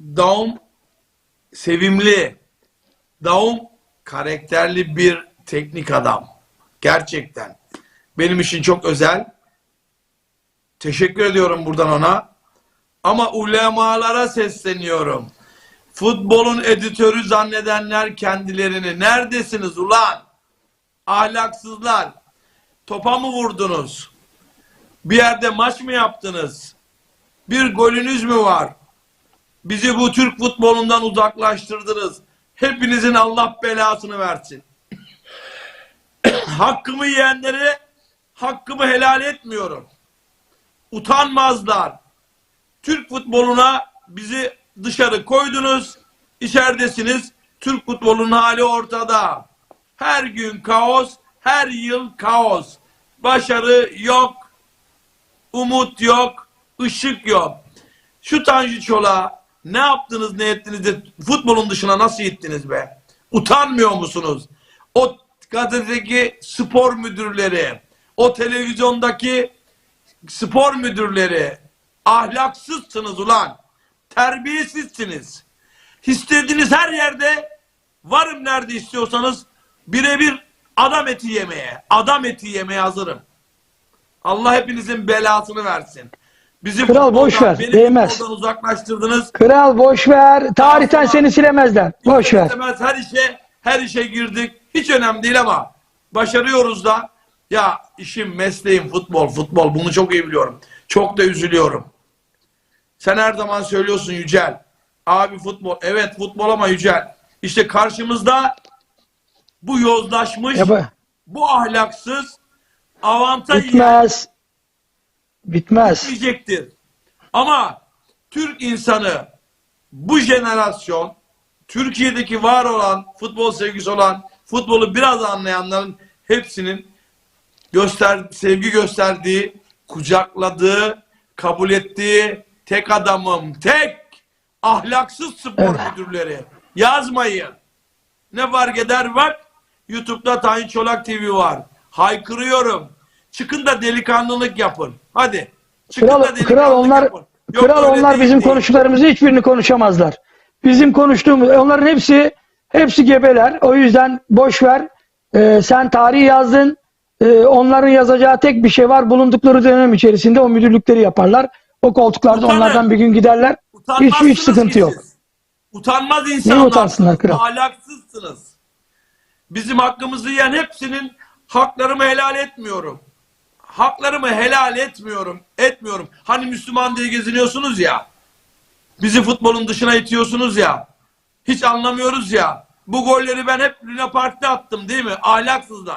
Daum sevimli. Daum karakterli bir teknik adam. Gerçekten. Benim için çok özel. Teşekkür ediyorum buradan ona. Ama ulemalara sesleniyorum. Futbolun editörü zannedenler kendilerini. Neredesiniz ulan? Ahlaksızlar. Topa mı vurdunuz? Bir yerde maç mı yaptınız? Bir golünüz mü var? Bizi bu Türk futbolundan uzaklaştırdınız. Hepinizin Allah belasını versin. hakkımı yiyenlere hakkımı helal etmiyorum. Utanmazlar. Türk futboluna bizi dışarı koydunuz. İçeridesiniz. Türk futbolunun hali ortada. Her gün kaos, her yıl kaos. Başarı yok. Umut yok. Işık yok. Şu Tanju Çolak'a ne yaptınız ne ettiniz de futbolun dışına nasıl gittiniz be? Utanmıyor musunuz? O gazetedeki spor müdürleri, o televizyondaki spor müdürleri ahlaksızsınız ulan. Terbiyesizsiniz. İstediğiniz her yerde varım nerede istiyorsanız birebir adam eti yemeye, adam eti yemeye hazırım. Allah hepinizin belasını versin. Bizi Kral boş ver, beni değmez. futboldan uzaklaştırdınız. Kral boş ver. Tarihten seni silemezler. Boş ver. İstemez her işe her işe girdik. Hiç önemli değil ama başarıyoruz da. Ya işim mesleğim futbol futbol bunu çok iyi biliyorum. Çok da üzülüyorum. Sen her zaman söylüyorsun Yücel. Abi futbol. Evet futbol ama Yücel. İşte karşımızda bu yozlaşmış, Ya bu- bu ahlaksız, avantaj Bitmez. Bitmez. diyecektir. Ama Türk insanı bu jenerasyon Türkiye'deki var olan futbol sevgisi olan futbolu biraz anlayanların hepsinin göster sevgi gösterdiği, kucakladığı, kabul ettiği tek adamım, tek ahlaksız spor Evet. müdürleri. Yazmayın. Ne fark eder bak. YouTube'da Tayin Çolak TV var. Haykırıyorum. Çıkın da delikanlılık yapın. Hadi. Çıkın Kral, da delikanlılık kral onlar yapın. Yok kral onlar değil bizim değil. konuştuklarımızı hiçbirini konuşamazlar. Bizim konuştuğumuz onların hepsi hepsi gebeler. O yüzden boş ver. Ee, sen tarihi yazdın. Ee, onların yazacağı tek bir şey var. Bulundukları dönem içerisinde o müdürlükleri yaparlar. O koltuklarda Utanın. onlardan bir gün giderler. Hiç hiç sıkıntı yok. siz. Utanmaz insanlar. utansınlar kral? Ahlaksızsınız. Bizim hakkımızı yiyen hepsinin haklarımı helal etmiyorum. Haklarımı helal etmiyorum. Etmiyorum. Hani Müslüman diye geziniyorsunuz ya. Bizi futbolun dışına itiyorsunuz ya. Hiç anlamıyoruz ya. Bu golleri ben hep Luna Park'ta attım değil mi? Ahlaksızlar.